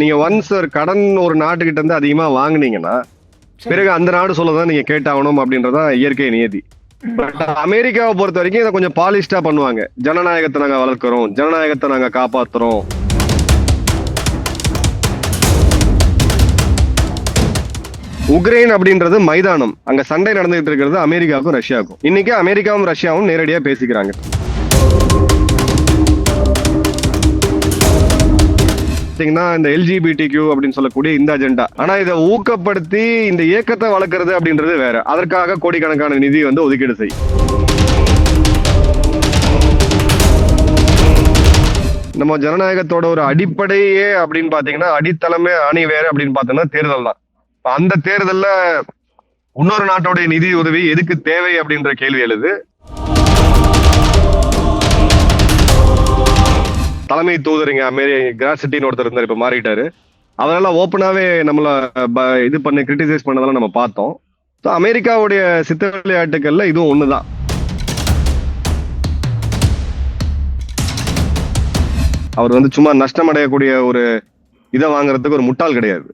நீங்க ஒன்ஸ் ஒரு கடன் ஒரு நாட்டுக்கிட்ட இருந்து அதிகமா வாங்குனீங்கன்னா பிறகு அந்த நாடு சொல்லதான் நீங்க கேட்டாகணும் அப்படின்றதான் இயற்கை நியதி. பட் அமெரிக்காவை பொறுத்த வரைக்கும் இதை கொஞ்சம் பாலிஷ்டா பண்ணுவாங்க. ஜனநாயகத்தை நாங்க வளர்க்கிறோம் ஜனநாயகத்தை நாங்க காப்பாத்துறோம். உக்ரைன் அப்படின்றது மைதானம். அங்க சண்டை நடந்துகிட்டு இருக்கிறது அமெரிக்காவுக்கும் ரஷ்யாவுக்கும். இன்னைக்கு அமெரிக்காவும் ரஷ்யாவும் நேரடியா பேசிக்கிறாங்க. பாத்தீங்கன்னா இந்த எல்ஜிபிடி கியூ அப்படின்னு சொல்லக்கூடிய இந்த அஜெண்டா ஆனா இதை ஊக்கப்படுத்தி இந்த இயக்கத்தை வளர்க்கறது அப்படின்றது வேற. அதற்காக கோடிக்கணக்கான நிதி வந்து ஒதுக்கீடு செய்யும் நம்ம ஜனநாயகத்தோட ஒரு அடிப்படையே அப்படின்னு பாத்தீங்கன்னா அடித்தளமே அணி வேறு அப்படின்னு பார்த்தோம்னா தேர்தல் தான். அந்த தேர்தல்ல இன்னொரு நாட்டோடைய நிதி உதவி எதுக்கு தேவை அப்படின்ற கேள்வி எழுது. தலைமை தூதருங்க மாரி கிராசிட்டின்னு ஒருத்தர் இருந்தார் இப்போ மாறிட்டாரு. அதனால ஓப்பனாவே நம்மள இது பண்ணி கிரிட்டிசைஸ் பண்ணதெல்லாம் நம்ம பார்த்தோம். ஸோ அமெரிக்காவுடைய சித்த விளையாட்டுகள்ல இதுவும் ஒண்ணுதான். அவர் வந்து சும்மா நஷ்டம் அடையக்கூடிய ஒரு இதை வாங்குறதுக்கு ஒரு முட்டாள் கிடையாது.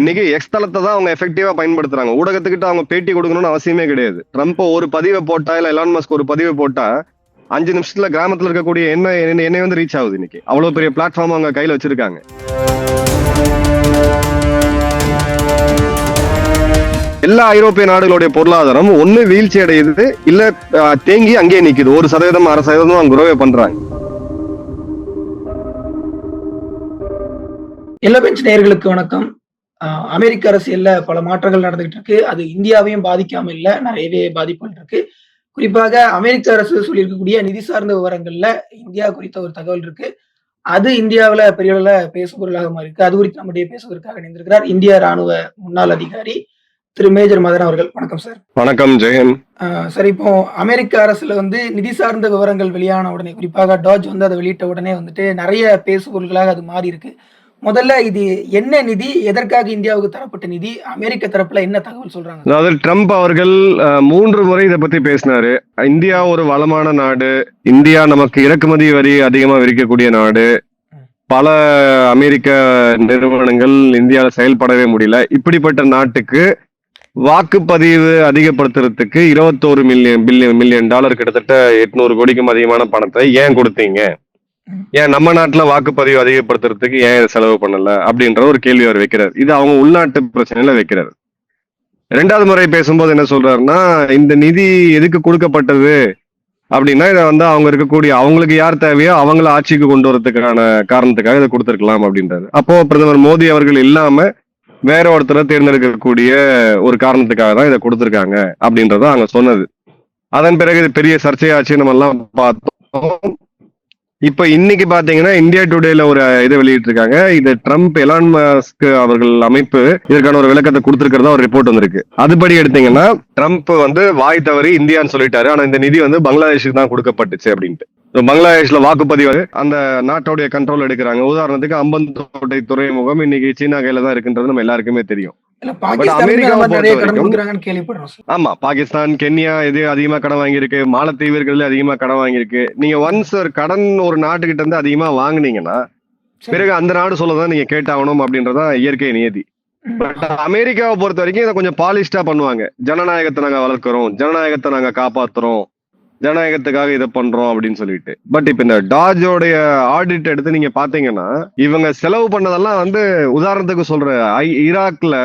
இன்னைக்கு எக்ஸ் தளத்தை தான் அவங்க எஃபெக்டிவா பயன்படுத்துறாங்க. ஊடகத்துக்கிட்ட அவங்க பேட்டி கொடுக்கணும்னு அவசியமே கிடையாது. ட்ரம்ப் ஒரு பதிவை போட்டா இல்ல எலான் மஸ்க் ஒரு பதிவை போட்டா அஞ்சு நிமிஷத்துல கிராமத்துல இருக்கக்கூடிய என்ன என்ன- என்னை வந்து ரீச் ஆகுது இன்னைக்கு. அவ்வளவு பெரிய பிளாட்ஃபார்ம் அவங்க கையில வச்சிருக்காங்க. எல்லா ஐரோப்பிய நாடுகளுடைய பொருளாதாரம் ஒண்ணு வீழ்ச்சி அடையுது இல்ல தேங்கி அங்கேயே நிக்குது. ஒரு சதவீதம் அரை சதவீதம் அவங்க குரோவே பண்றாங்க. எல்லா பெஞ்ச் நேயர்களுக்கு வணக்கம் அமெரிக்க அரசியல்ல பல மாற்றங்கள் நடந்துகிட்டு இருக்கு. அது இந்தியாவையும் பாதிக்காம இல்ல நிறையவே பாதிப்புகள் இருக்கு. குறிப்பாக அமெரிக்க அரசு சொல்லியிருக்கக்கூடிய நிதி சார்ந்த விவரங்கள்ல இந்தியா குறித்த ஒரு தகவல் இருக்கு. அது இந்தியாவுல பெரிய அளவுல பேசுபொருளாக மாறி இருக்கு அது குறித்து நம்முடைய பேசுவதற்காக இணைந்திருக்கிறார் இந்திய ராணுவ முன்னாள் அதிகாரி திரு மேஜர் மதன் அவர்கள். வணக்கம் சார். வணக்கம் ஜெயன் ஆஹ் சரி இப்போ அமெரிக்க அரசுல வந்து நிதி சார்ந்த விவரங்கள் வெளியான உடனே குறிப்பாக டாஜ் வந்து அதை வெளியிட்ட உடனே வந்துட்டு நிறைய பேசுபொருள்களாக அது மாறி இருக்கு முதல்ல இது என்ன நிதி? எதற்காக இந்தியாவுக்கு தரப்பட்ட நிதி? அமெரிக்க தரப்புல என்ன தகவல் சொல்றாங்க? அதாவது ட்ரம்ப் அவர்கள் மூன்று முறை இதை பத்தி பேசினாரு. இந்தியா ஒரு வளமான நாடு. இந்தியா நமக்கு இறக்குமதி வரி அதிகமா விரிக்கக்கூடிய நாடு. பல அமெரிக்க நிறுவனங்கள் இந்தியாவில் செயல்படவே முடியல. இப்படிப்பட்ட நாட்டுக்கு வாக்குப்பதிவு அதிகப்படுத்துறதுக்கு இருபத்தோரு மில்லியன் பில்லியன் மில்லியன் டாலர் கிட்டத்தட்ட எட்நூறு கோடிக்கும் அதிகமான பணத்தை ஏன் கொடுத்தீங்க? ஏன் நம்ம நாட்டுல வாக்குப்பதிவு அதிகப்படுத்துறதுக்கு ஏன் இதை செலவு பண்ணல அப்படின்ற ஒரு கேள்வி அவர் வைக்கிறார். இது அவங்க உள்நாட்டு பிரச்சனையில வைக்கிறார். ரெண்டாவது முறை பேசும்போது என்ன சொல்றாருன்னா இந்த நிதி எதுக்கு கொடுக்கப்பட்டது அப்படின்னா இதை வந்து அவங்க இருக்கக்கூடிய அவங்களுக்கு யார் தேவையோ அவங்கள ஆட்சிக்கு கொண்டு வரதுக்கான காரணத்துக்காக இதை கொடுத்துருக்கலாம் அப்படின்றாரு. அப்போ பிரதமர் மோடி அவர்கள் இல்லாம வேற ஒருத்தரை தேர்ந்தெடுக்கக்கூடிய ஒரு காரணத்துக்காக தான் இதை கொடுத்துருக்காங்க அப்படின்றத அவங்க சொன்னது. அதன் பிறகு இது பெரிய சர்ச்சையாச்சு நம்ம எல்லாம் பார்த்தோம். இப்ப இன்னைக்கு பாத்தீங்கன்னா இந்தியா டுடேல ஒரு இதை வெளியிட்டு இருக்காங்க இது ட்ரம்ப் எலான் மஸ்க் அவர்கள் அமைப்பு. இதற்கான ஒரு விளக்கத்தை கொடுத்திருக்கிறதா ஒரு ரிப்போர்ட் வந்திருக்கு. அதுபடி எடுத்தீங்கன்னா ட்ரம்ப் வந்து வாய் தவறி இந்தியான்னு சொல்லிட்டாரு. ஆனா இந்த நிதி வந்து பங்களாதேஷுக்கு தான் கொடுக்கப்பட்டுச்சு அப்படின்ட்டு. பங்களாதேஷ்ல வாக்குப்பதிவு. அந்த நாட்டோடைய கண்ட்ரோல் எடுக்கிறாங்க. உதாரணத்துக்கு அம்பந்தோட்டை துறைமுகம் இன்னைக்கு சீனா கையில தான் இருக்குன்றது நம்ம எல்லாருக்குமே தெரியும். ஆமா பாகிஸ்தான் கென்யா இது அதிகமா கடன் வாங்கியிருக்கு. மாலத்தீவு இருக்கிறதுல அதிகமா கடன் வாங்கியிருக்கு. நீங்க ஒன்ஸ் ஒரு கடன் ஒரு நாட்டுக்கிட்ட இருந்து அதிகமா வாங்குனீங்கன்னா. பிறகு அந்த நாடு சொல்லதான் நீங்க கேட்டாகணும் அப்படின்றதான் இயற்கை நியதி. பட் அமெரிக்காவை பொறுத்த வரைக்கும் இதை கொஞ்சம் பாலிஷ்டா பண்ணுவாங்க. ஜனநாயகத்தை நாங்க வளர்க்கிறோம். ஜனநாயகத்தை நாங்க காப்பாத்துறோம். ஜனநாயகத்துக்காக இதை பண்றோம் அப்படின்னு சொல்லிட்டு. பட் இப்ப இந்த டாஜோடைய ஆடிட் எடுத்து நீங்க பாத்தீங்கன்னா இவங்க செலவு பண்ணதெல்லாம் வந்து உதாரணத்துக்கு சொல்ற ஐ- ஈராக்ல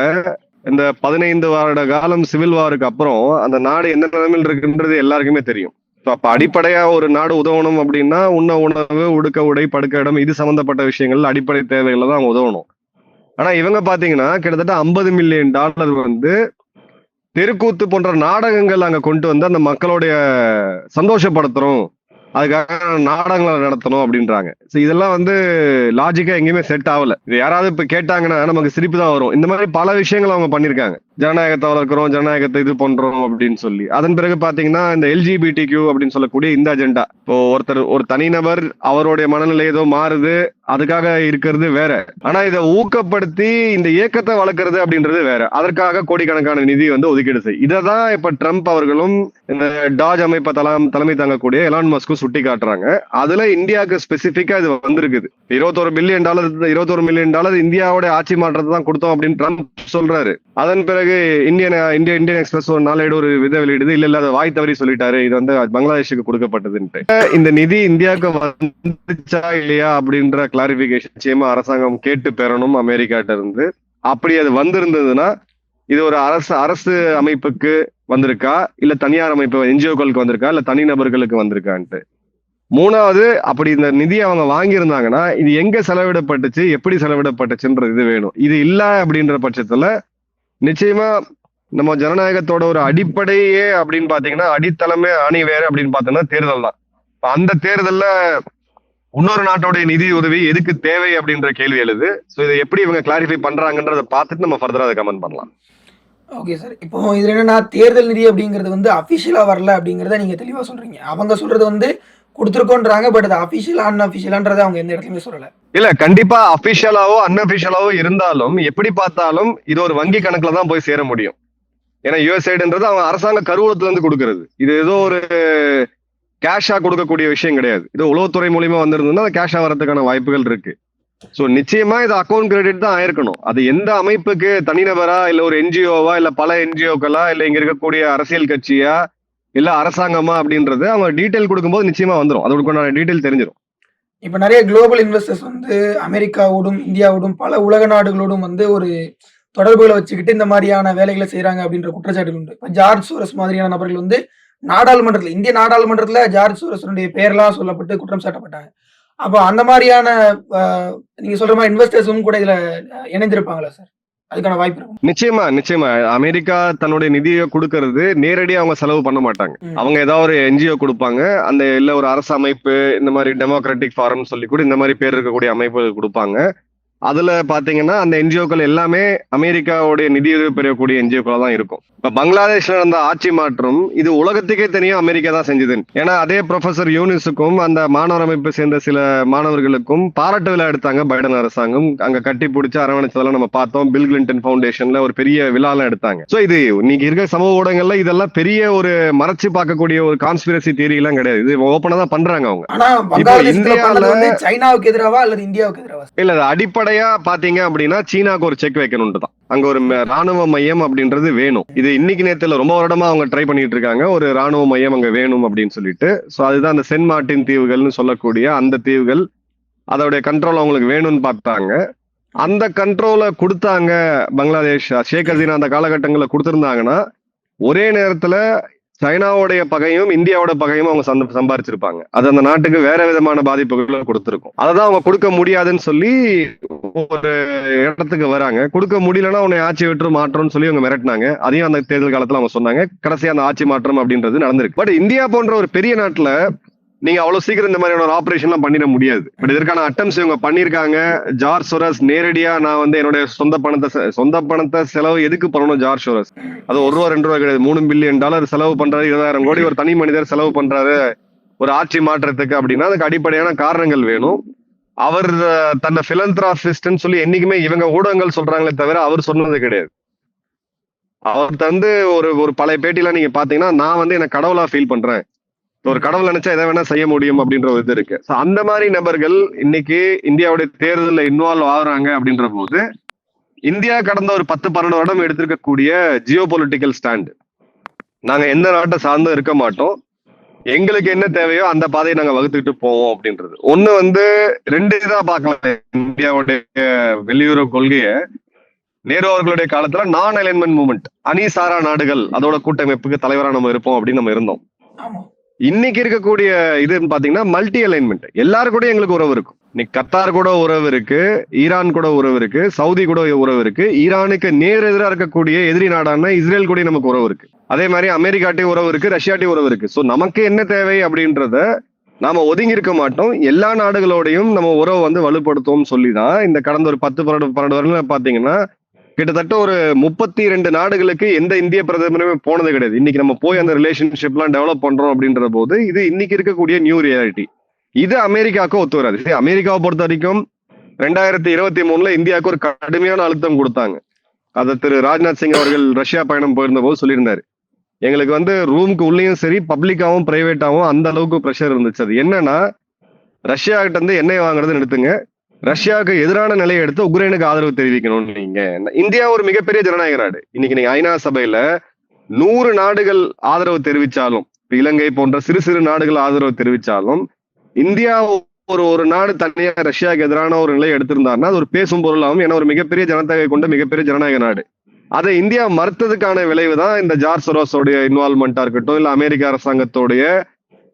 இந்த பதினைந்து வருட காலம் சிவில் வாருக்கு அப்புறம் அந்த நாடு எந்த நிலைமையில் இருக்குன்றது எல்லாருக்குமே தெரியும். அப்ப அடிப்படையா ஒரு நாடு உதவணும் அப்படின்னா உண்ண உணவு உடுக்க உடை படுக்க இடம் இது சம்பந்தப்பட்ட விஷயங்கள் அடிப்படை தேவைகளை தான் உதவணும். ஆனா இவங்க பாத்தீங்கன்னா கிட்டத்தட்ட ஐம்பது மில்லியன் டாலர் வந்து தெருக்கூத்து போன்ற நாடகங்கள் அங்க கொண்டு வந்து அந்த மக்களுடைய சந்தோஷப்படுத்துறோம். அதுக்காக நாடகங்களை நடத்தணும் அப்படின்றாங்க. ஸோ இதெல்லாம் வந்து லாஜிக்கா எங்கேயுமே செட் ஆகல. இது யாராவது இப்ப கேட்டாங்கன்னா நமக்கு சிரிப்பு தான் வரும். இந்த மாதிரி பல விஷயங்கள் அவங்க பண்ணிருக்காங்க ஜனநாயகத்தை வளர்க்குறோம் ஜனநாயகத்தை இது பண்றோம் அப்படின்னு சொல்லி. அதன் பிறகு பாத்தீங்கன்னா இந்த எல்ஜிபிடி கியூ அப்படின்னு சொல்லக்கூடிய இந்த அஜெண்டா இப்போ ஒருத்தர் ஒரு தனிநபர் அவருடைய மனநிலை ஏதோ மாறுது அதுக்காக இருக்கிறது வேற. ஆனா இதை ஊக்கப்படுத்தி இந்த இயக்கத்தை வளர்க்கறது அப்படின்றது வேற. அதற்காக கோடிக்கணக்கான நிதி வந்து ஒதுக்கீடு செய்யும் இதை தான் இப்ப ட்ரம்ப் அவர்களும் இந்த டாஜ் அமைப்பை தலாம் தலைமை தாங்கக்கூடிய எலான் மஸ்கும் சுட்டி காட்டுறாங்க. அதுல இந்தியாவுக்கு ஸ்பெசிபிக்கா இது வந்திருக்குது. இருபத்தொரு பில்லியன் டாலர் இருபத்தொரு மில்லியன் டாலர் இந்தியாவோட ஆட்சி மாற்றத்தை தான் கொடுத்தோம் அப்படின்னு ட்ரம்ப் சொல்றாரு. அதன் பிறகு இந்தியன் இந்திய இந்தியன் எக்ஸ்பிரஸ் ஒரு நாளேடு ஒரு வித வெளியிடுது இல்ல இல்ல அதை வாய் தவறி சொல்லிட்டாரு. இது வந்து பங்களாதேஷுக்கு கொடுக்கப்பட்டதுன்ட்டு. இந்த நிதி இந்தியாவுக்கு வந்துச்சா இல்லையா அப்படின்ற கிளாரிபிகேஷன் நிச்சயமா அரசாங்கம் கேட்டு பெறணும் அமெரிக்காட்ட இருந்து. அப்படி அது வந்திருந்ததுன்னா இது ஒரு அரசு அரசு அமைப்புக்கு வந்திருக்கா? இல்ல தனியார் அமைப்பு என்ஜிஓக்களுக்கு வந்திருக்கா? இல்ல தனிநபர்களுக்கு வந்திருக்கான்ட்டு. மூணாவது அப்படி இந்த நிதியை அவங்க வாங்கியிருந்தாங்கன்னா இது எங்க செலவிடப்பட்டுச்சு எப்படி செலவிடப்பட்டுச்சுன்றது இது வேணும். இது இல்ல அப்படின்ற பட்சத்துல நிச்சயமா நம்ம ஜனநாயகத்தோட ஒரு அடிப்படையே அப்படின்னு பாத்தீங்கன்னா அடித்தளமே அணி வேற அப்படின்னு பாத்தீங்கன்னா தேர்தல் தான். அந்த தேர்தல்ல இன்னொரு நாட்டோடைய நிதி உதவி எதுக்கு தேவை அப்படின்ற கேள்வி எழுது. ஸோ இதை எப்படி இவங்க கிளாரிஃபை பண்றாங்கன்றதை பார்த்துட்டு நம்ம ஃபர்தரா அதை கமெண்ட் பண்ணலாம். ஓகே சார் இப்போ இதில் என்னன்னா தேர்தல் நிதி அப்படிங்கிறது வந்து அஃபிஷியலாக வரல அப்படிங்கிறத நீங்கள் தெளிவாக சொல்கிறீங்க அவங்க சொல்கிறது வந்து கொடுத்துருக்கோன்றாங்க பட் அது அஃபிஷியலா அன்அஃபிஷியலான்றதை அவங்க எந்த இடத்துலையுமே சொல்லலை. இல்ல கண்டிப்பா அபிஷியலாவோ அன்அபிஷியலாவோ இருந்தாலும் எப்படி பார்த்தாலும் இது ஒரு வங்கி கணக்குல தான் போய் சேர முடியும். ஏன்னா யூஎஸ்ஐடுன்றது அவன் அரசாங்க கருவூலத்துல இருந்து கொடுக்கறது. இது ஏதோ ஒரு கேஷா கொடுக்கக்கூடிய விஷயம் கிடையாது. இது உளவுத்துறை மூலியமா வந்திருந்ததுன்னா அது கேஷா வரதுக்கான வாய்ப்புகள் இருக்கு. ஸோ நிச்சயமா இது அக்கௌண்ட் கிரெடிட் தான் ஆயிருக்கணும். அது எந்த அமைப்புக்கு தனிநபரா இல்ல ஒரு என்ஜிஓவா இல்ல பல என்ஜிஓக்களா இல்ல இங்க இருக்கக்கூடிய அரசியல் கட்சியா இல்ல அரசாங்கமா அப்படின்றது அவங்க டீட்டெயில் கொடுக்கும்போது நிச்சயமா வந்துடும் அதோட டீட்டெயில் தெரிஞ்சிடும் இப்ப நிறைய குளோபல் இன்வெஸ்டர்ஸ் வந்து அமெரிக்காவோடும் இந்தியாவோடும் பல உலக நாடுகளோடும் வந்து ஒரு தொடர்புகளை வச்சுக்கிட்டு இந்த மாதிரியான வேலைகளை செய்யறாங்க அப்படின்ற குற்றச்சாட்டுகள் உண்டு. இப்ப ஜார்ஜ் சோரஸ் மாதிரியான நபர்கள் வந்து நாடாளுமன்றத்துல இந்திய நாடாளுமன்றத்துல ஜார்ஜ் சோரஸனுடைய பெயர்லாம் சொல்லப்பட்டு குற்றம் சாட்டப்பட்டாங்க. அப்போ அந்த மாதிரியான நீங்க சொல்ற மாதிரி இன்வெஸ்டர்ஸும் கூட இதுல இணைந்திருப்பாங்களா சார் அதுக்கான வாய்ப்பு இருக்கும். நிச்சயமா நிச்சயமா. அமெரிக்கா தன்னுடைய நிதியை கொடுக்கறது நேரடியா அவங்க செலவு பண்ண மாட்டாங்க. அவங்க ஏதாவது ஒரு என்ஜிஓ கொடுப்பாங்க. அந்த இல்ல ஒரு அரசு அமைப்பு இந்த மாதிரி டெமோக்ராட்டிக் ஃபாரம் சொல்லி கூட இந்த மாதிரி பேர் இருக்கக்கூடிய அமைப்புகள் கொடுப்பாங்க. அதுல பாத்தீங்கன்னா அந்த என்ஜிஓக்கள் எல்லாமே அமெரிக்காவுடைய நிதியுதவி பெறக்கூடிய என்ஜிஓக்களா தான் இருக்கும். இப்ப பங்களாதேஷ்ல நடந்த ஆட்சி மாற்றம் இது உலகத்துக்கே தெரியும் அமெரிக்கா தான் செஞ்சது. ஏன்னா அதே ப்ரொஃபசர் யூனிஸுக்கும் அந்த மாணவர் அமைப்பை சேர்ந்த சில மாணவர்களுக்கும் பாராட்டு விழா எடுத்தாங்க பைடன் அரசாங்கம். அங்க கட்டி பிடிச்சி அரவணைச்சதெல்லாம் நம்ம பார்த்தோம். பில் கிளின்டன் ஃபவுண்டேஷன்ல ஒரு பெரிய விழாலாம் எடுத்தாங்க. சோ இது இன்னைக்கு இருக்க சமூக ஊடகங்கள்ல இதெல்லாம் பெரிய ஒரு மறைச்சு பார்க்கக்கூடிய ஒரு கான்ஸ்பிரசி தியரி எல்லாம் கிடையாது. இது ஓப்பனா தான் பண்றாங்க அவங்க. சைனாவுக்கு எதிராவா அல்லது இந்தியாவுக்கு எதிராவா? இல்ல அது அடிப்படையா பாத்தீங்க அப்படின்னா சீனாக்கு ஒரு செக் வைக்கணும்னு தான் அங்க ஒரு ராணுவ மையம் அப்படின்றது வேணும். இது இன்னைக்கு நேரத்துல ரொம்ப வருடமா அவங்க ட்ரை பண்ணிட்டு இருக்காங்க. ஒரு ராணுவ மையம் அங்க வேணும் அப்படின்னு சொல்லிட்டு. சோ அதுதான் அந்த சென்ட் மார்ட்டின் தீவுகள்னு சொல்லக்கூடிய அந்த தீவுகள். அதோடைய கண்ட்ரோல் அவங்களுக்கு வேணும்னு பார்த்தாங்க. அந்த கண்ட்ரோலை கொடுத்தாங்க பங்களாதேஷ் ஷேக் ஹசீனா அந்த காலகட்டங்களில் கொடுத்துருந்தாங்கன்னா ஒரே நேரத்துல சைனாவுடைய பகையும் இந்தியாவோட பகையும் அவங்க சந்த- சம்பாரிச்சிருப்பாங்க. அது அந்த நாட்டுக்கு வேற விதமான பாதிப்புகளை கொடுத்திருக்கும். அததான் அவங்க கொடுக்க முடியாதுன்னு சொல்லி ஒரு இடத்துக்கு வராங்க. கொடுக்க முடியலன்னா உன்னை ஆட்சி விட்டு மாற்றம்னு சொல்லி அவங்க மிரட்டினாங்க. அதையும் அந்த தேர்தல் காலத்துல அவங்க சொன்னாங்க. கடைசியா அந்த ஆட்சி மாற்றம் அப்படின்றது நடந்திருக்கு. பட் இந்தியா போன்ற ஒரு பெரிய நாட்டுல நீங்க அவ்வளவு சீக்கிரம் இந்த மாதிரியான ஒரு ஆபரேஷன் எல்லாம் பண்ணிட முடியாது. பட் இதற்கான அட்டம்ஸ் இவங்க பண்ணிருக்காங்க ஜார்ஜ் சோரஸ் நேரடியா நான் வந்து என்னுடைய சொந்த பணத்தை சொந்த பணத்தை செலவு எதுக்கு பண்ணணும் ஜார்ஜ் சோரஸ்? அது ஒரு ரூபா ரெண்டு ரூபா கிடையாது. மூணு பில்லியன் டாலர் செலவு பண்றாரு இருபதாயிரம் கோடி ஒரு தனி மனிதர் செலவு பண்றாரு. ஒரு ஆட்சி மாற்றத்துக்கு அப்படின்னா அதுக்கு அடிப்படையான காரணங்கள் வேணும். அவர் தன்னை பிலந்திராபிஸ்ட்னு சொல்லி என்னைக்குமே இவங்க ஊடகங்கள் சொல்றாங்களே தவிர அவர் சொன்னது கிடையாது. அவர் தந்து ஒரு ஒரு பழைய பேட்டிலாம் நீங்க பாத்தீங்கன்னா நான் வந்து என்ன கடவுளா ஃபீல் பண்றேன். ஒரு கடவுள் நினைச்சா எதை வேணா செய்ய முடியும் அப்படின்ற ஒரு இது இருக்கு. So, அந்த மாதிரி நபர்கள் இன்னைக்கு இந்தியாவுடைய தேர்தலில் இன்வால்வ் ஆகுறாங்க அப்படின்ற போது இந்தியா கடந்த ஒரு பத்து பன்னெண்டு வருடம் எடுத்திருக்கக்கூடிய ஜியோ பொலிட்டிக்கல் ஸ்டாண்ட் நாங்க எந்த நாட்டை சார்ந்தும் இருக்க மாட்டோம். எங்களுக்கு என்ன தேவையோ அந்த பாதையை நாங்க வகுத்துக்கிட்டு போவோம் அப்படின்றது. ஒண்ணு வந்து ரெண்டு இதா பார்க்கலாம். இந்தியாவுடைய வெளியுறவு கொள்கையை நேரு அவர்களுடைய காலத்துல நான் அலைன்மெண்ட் மூவ்மெண்ட் அணி சாரா நாடுகள் அதோட கூட்டமைப்புக்கு தலைவரா நம்ம இருப்போம் அப்படின்னு நம்ம இருந்தோம். இன்னைக்கு இருக்கக்கூடிய இதுன்னு பாத்தீங்கன்னா மல்டி அலைன்மெண்ட் எல்லாரு கூட எங்களுக்கு உறவு இருக்கும். இன்னைக்கு கத்தார் கூட உறவு இருக்கு ஈரான் கூட உறவு இருக்கு சவுதி கூட உறவு இருக்கு. ஈரானுக்கு நேர் எதிராக இருக்கக்கூடிய எதிரி நாடான இஸ்ரேல் கூட நமக்கு உறவு இருக்கு. அதே மாதிரி அமெரிக்காட்டையும் உறவு இருக்கு ரஷ்யாட்டையும் உறவு இருக்கு. சோ நமக்கு என்ன தேவை அப்படின்றத நாம ஒதுங்கி இருக்க மாட்டோம். எல்லா நாடுகளோடையும் நம்ம உறவை வந்து வலுப்படுத்துவோம் சொல்லி தான் இந்த கடந்த ஒரு பத்து பன்னெண்டு பன்னெண்டு வருடம் பாத்தீங்கன்னா கிட்டத்தட்ட ஒரு முப்பத்தி ரெண்டு நாடுகளுக்கு எந்த இந்திய பிரதமருமே போனது கிடையாது. இன்னைக்கு நம்ம போய் அந்த ரிலேஷன்ஷிப்லாம் டெவலப் பண்றோம் அப்படின்ற போது இது இன்னைக்கு இருக்கக்கூடிய நியூ ரியாலிட்டி இது அமெரிக்காவுக்கு ஒத்து வராது. அமெரிக்காவை பொறுத்த வரைக்கும் ரெண்டாயிரத்தி இருபத்தி மூணுல இந்தியாவுக்கு ஒரு கடுமையான அழுத்தம் கொடுத்தாங்க. அதை திரு ராஜ்நாத் சிங் அவர்கள் ரஷ்யா பயணம் போயிருந்த போது சொல்லியிருந்தாரு. எங்களுக்கு வந்து ரூமுக்கு உள்ளேயும் சரி பப்ளிக்காவும் பிரைவேட்டாவும் அந்த அளவுக்கு ப்ரெஷர் இருந்துச்சு. அது என்னன்னா ரஷ்யா கிட்ட இருந்து எண்ணெய் வாங்குறது நிறுத்துங்க ரஷ்யாவுக்கு எதிரான நிலையை எடுத்து உக்ரைனுக்கு ஆதரவு தெரிவிக்கணும்னு நீங்க. இந்தியா ஒரு மிகப்பெரிய ஜனநாயக நாடு இன்னைக்கு நீங்க ஐநா சபையில நூறு நாடுகள் ஆதரவு தெரிவிச்சாலும் இலங்கை போன்ற சிறு சிறு நாடுகள் ஆதரவு தெரிவிச்சாலும் இந்தியா ஒரு ஒரு நாடு தனியா ரஷ்யாவுக்கு எதிரான ஒரு நிலையை எடுத்திருந்தாருன்னா அது ஒரு பேசும் பொருளாகும் ஏன்னா ஒரு மிகப்பெரிய ஜனத்தொகை கொண்ட மிகப்பெரிய ஜனநாயக நாடு அதை இந்தியா மறுத்ததுக்கான விளைவு தான் இந்த ஜார்ஜ் சொரோஸோடைய இன்வால்மெண்டா இருக்கட்டும் இல்ல அமெரிக்க அரசாங்கத்தோடைய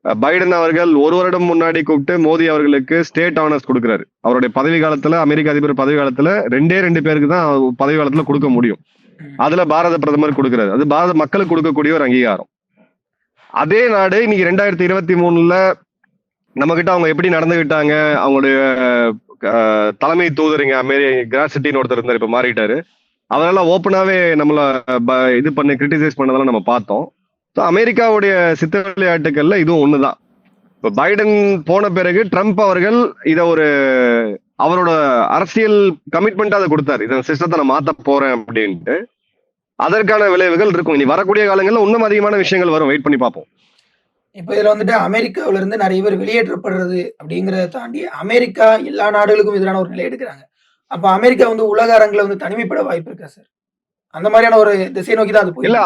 பைடன் அவர்கள் ஒரு வருடம் முன்னாடி கூப்பிட்டு மோடி அவர்களுக்கு ஸ்டேட் ஆனர்ஸ் கொடுக்குறாரு. அவருடைய பதவி காலத்துல அமெரிக்க அதிபர் பதவி காலத்துல ரெண்டே ரெண்டு பேருக்கு தான் பதவி காலத்துல கொடுக்க முடியும். அதுல பாரத பிரதமர் கொடுக்குறாரு. அது பாரத மக்களுக்கு கொடுக்கக்கூடிய ஒரு அங்கீகாரம். அதே நாடு இன்னைக்கு ரெண்டாயிரத்தி இருபத்தி மூணுல நம்ம கிட்ட அவங்க எப்படி நடந்துகிட்டாங்க அவங்களுடைய தலைமை தூதருங்க அமெரி கிராசிட்டின்னு ஒருத்தர் இருந்தார் இப்ப மாறிட்டாரு. அவரெல்லாம் ஓப்பனாவே நம்மள ப- இது பண்ணி கிரிட்டிசைஸ் பண்ணதெல்லாம் நம்ம பார்த்தோம். ஸோ அமெரிக்காவுடைய சித்த விளையாட்டுகள்ல இதுவும் ஒண்ணுதான். இப்ப பைடன் போன பிறகு ட்ரம்ப் அவர்கள் இத ஒரு அவரோட அரசியல் கமிட்மெண்ட் அதை கொடுத்தாரு. இந்த சிஸ்டத்தை நான் மாத்த போறேன் அப்படின்ட்டு. அதற்கான விளைவுகள் இருக்கும். இனி வரக்கூடிய காலங்கள்ல இன்னும் அதிகமான விஷயங்கள் வரும். வெயிட் பண்ணி பார்ப்போம். இப்ப இதுல வந்துட்டு அமெரிக்காவுல இருந்து நிறைய பேர் வெளியேற்றப்படுறது அப்படிங்கறத தாண்டி அமெரிக்கா எல்லா நாடுகளுக்கும் எதிரான ஒரு நிலை எடுக்கிறாங்க. அப்ப அமெரிக்கா வந்து உலக அரங்குல வந்து தனிமைப்பட வாய்ப்பு இருக்கா சார்? அந்த மாதிரியான ஒரு திசை நோக்கி தான் அது இல்ல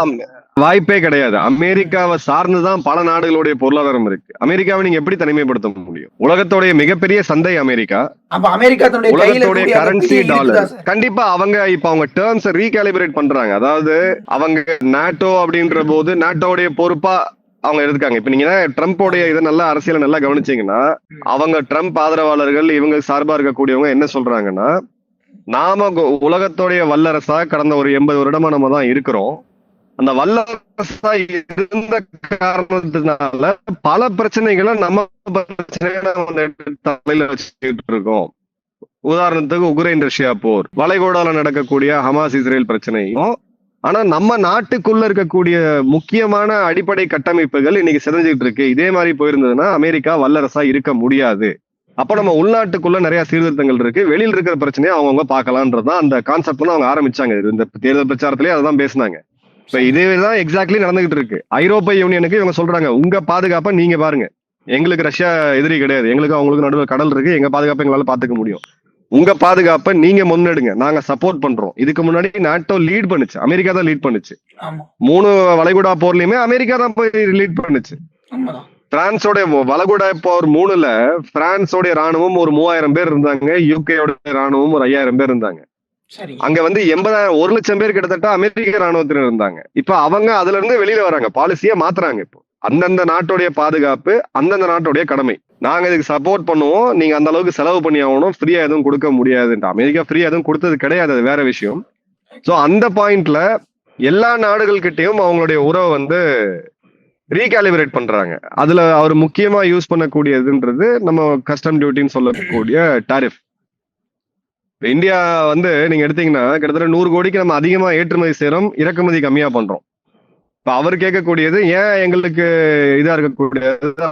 வாய்ப்பே கிடையாது. அமெரிக்காவை சார்ந்துதான் பல நாடுகளுடைய பொருளாதாரம் இருக்கு. அமெரிக்காவை நீங்க எப்படி தனிமைப்படுத்த முடியும்? உலகத்தோடைய மிகப்பெரிய சந்தை அமெரிக்கா. உலகத்தோடைய கரன்சி டாலர் கண்டிப்பா அவங்க இப்ப அவங்க டேர்ம்ஸ் ரீகாலிபிரேட் பண்றாங்க. அதாவது அவங்க நாட்டோ அப்படின்ற போது நாட்டோடைய பொறுப்பா அவங்க இருக்காங்க இப்ப நீங்க ட்ரம்ப்போடைய இதை நல்லா அரசியலை நல்லா கவனிச்சீங்கன்னா அவங்க ட்ரம்ப் ஆதரவாளர்கள் இவங்க சார்பா இருக்கக்கூடியவங்க என்ன சொல்றாங்கன்னா நாம உலகத்தோடைய வல்லரசா கடந்த ஒரு எண்பது வருடமா நம்ம தான் இருக்கிறோம். அந்த வல்லரசா இருந்த காரணத்தினால பல பிரச்சனைகளை நம்ம பிரச்சனைகளை நம்ம தலையில வச்சுக்கிட்டு இருக்கோம். உதாரணத்துக்கு உக்ரைன் ரஷ்யா போர். வளைகோடால நடக்கக்கூடிய ஹமாஸ் இஸ்ரேல் பிரச்சனையும் ஆனா நம்ம நாட்டுக்குள்ள இருக்கக்கூடிய முக்கியமான அடிப்படை கட்டமைப்புகள் இன்னைக்கு சிதைஞ்சிட்டு இருக்கு. இதே மாதிரி போயிருந்ததுன்னா அமெரிக்கா வல்லரசா இருக்க முடியாது. அப்ப நம்ம உள்நாட்டுக்குள்ள நிறைய சீர்திருத்தங்கள் இருக்கு. வெளியில இருக்கிற பிரச்சனையை அவங்கவுங்க பார்க்கலான்றதுதான் அந்த கான்செப்ட் அவங்க ஆரம்பிச்சாங்க. இந்த தேர்தல் பிரச்சாரத்திலேயே அதான் பேசினாங்க. இதுதான் எக்ஸாக்ட்லி நடந்துகிட்டு இருக்கு. ஐரோப்பிய யூனியனுக்கு இவங்க சொல்றாங்க உங்க பாதுகாப்பை நீங்க பாருங்க. எங்களுக்கு ரஷ்யா எதிரி கிடையாது. எங்களுக்கு அவங்களுக்கு நடுவில் கடல் இருக்கு. எங்க பாதுகாப்பை எங்களால பாத்துக்க முடியும். உங்க பாதுகாப்பை நீங்க முன்னெடுங்க. நாங்க சப்போர்ட் பண்றோம். இதுக்கு முன்னாடி நாட்டோ லீட் பண்ணுச்சு. அமெரிக்கா தான் லீட் பண்ணுச்சு. மூணு வளைகுடா போர்லயுமே அமெரிக்கா தான் போய் லீட் பண்ணுச்சு. பிரான்ஸோட வளைகுடா போர் மூணுல பிரான்ஸோட ராணுவம் ஒரு மூவாயிரம் பேர் இருந்தாங்க. யூகேயோட ராணுவம் ஒரு ஐயாயிரம் பேர் இருந்தாங்க. அங்க வந்து எண்பதாயிரம் ஒரு லட்சம் பேர் கிட்டத்தட்ட அமெரிக்க ராணுவத்தினர் இருந்தாங்க. இப்ப அவங்க அதுல இருந்து வெளியில வராங்க. பாலிசியை மாத்துறாங்க இப்போ. அந்தந்த நாட்டுடைய பாதுகாப்பு அந்தந்த நாட்டுடைய கடமை. நாங்க இதுக்கு சப்போர்ட் பண்ணுவோம். நீங்க அந்த அளவுக்கு செலவு பண்ணி ஆகணும். ஃப்ரீயா எதுவும் கொடுக்க முடியாதுன்ட்டு அமெரிக்கா ஃப்ரீயா எதுவும் கொடுத்தது கிடையாது. அது வேற விஷயம். சோ அந்த பாயிண்ட்ல எல்லா நாடுகள் கிட்டயும் அவங்களுடைய உறவை வந்து ரீகாலிபிரேட் பண்றாங்க. அதுல அவர் முக்கியமா யூஸ் பண்ணக்கூடியதுன்றது நம்ம கஸ்டம் டியூட்டின்னு சொல்லக்கூடிய டாரிஃப் இந்தியா வந்து நீங்க எடுத்தீங்கன்னா கிட்டத்தட்ட நூறு கோடிக்கு நம்ம அதிகமா ஏற்றுமதி செய்யறோம் இறக்குமதி கம்மியா பண்றோம். இப்ப அவர் கேட்கக்கூடியது ஏன் எங்களுக்கு இதா இருக்கக்கூடியது?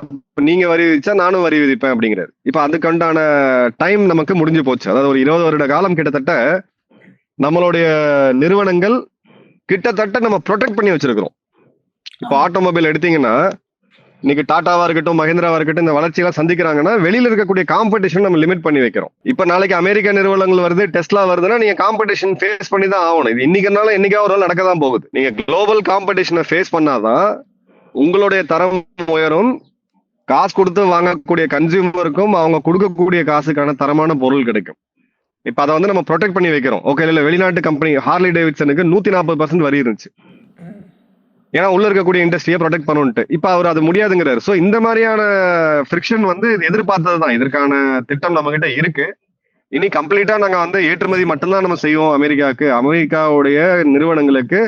நீங்க வரி விதிச்சா நானும் வரி விதிப்பேன் அப்படிங்கிறாரு. இப்ப அதுக்குண்டான டைம் நமக்கு முடிஞ்சு போச்சு. அதாவது ஒரு இருபது வருட காலம் கிட்டத்தட்ட நம்மளுடைய நிறுவனங்கள் கிட்டத்தட்ட நம்ம ப்ரொடெக்ட் பண்ணி வச்சிருக்கிறோம். இப்போ ஆட்டோமொபைல் எடுத்தீங்கன்னா இன்னைக்கு டாட்டாவா இருக்கட்டும் மஹிந்திராவா இருக்கட்டும் இந்த வளர்ச்சியெல்லாம் சந்திக்கிறாங்கன்னா வெளியில இருக்கக்கூடிய காம்படிஷன் நம்ம லிமிட் பண்ணி வைக்கிறோம். இப்ப நாளைக்கு அமெரிக்க நிறுவனங்கள் வருது டெஸ்லா வருதுன்னா நீங்க காம்படிஷன் ஃபேஸ் பண்ணி தான் ஆகணும். இது இன்னைக்குனால என்னைக்கா ஒரு நாள் நடக்க தான் போகுது. நீங்க குளோபல் காம்படிஷனை ஃபேஸ் பண்ணாதான் உங்களுடைய தரம் உயரும். காசு கொடுத்து வாங்கக்கூடிய கன்சியூமருக்கும் அவங்க கொடுக்கக்கூடிய காசுக்கான தரமான பொருள் கிடைக்கும். இப்ப அதை வந்து நம்ம ப்ரொடெக்ட் பண்ணி வைக்கிறோம். ஓகே இல்ல வெளிநாட்டு கம்பெனி ஹார்லி டேவிட்சனுக்கு நூத்தி நாற்பது பர்சன்ட் வரி இருந்துச்சு. ஏன்னா உள்ள இருக்கக்கூடிய இண்டஸ்ட்ரியை ப்ரொடெக்ட் பண்ணுன்ட்டு. இப்ப அவர் அது முடியாதுங்கிறாரு. சோ இந்த மாதிரியான ஃபிரிக்ஷன் வந்து எதிர்பார்த்ததுதான். எதிர்பார்த்தது தான் இதற்கான திட்டம் நம்ம கிட்ட இருக்கு. இனி கம்ப்ளீட்டா நாங்க வந்து ஏற்றுமதி மட்டும்தான் நம்ம செய்வோம் அமெரிக்காவுக்கு. அமெரிக்காவுடைய நிறுவனங்களுக்கு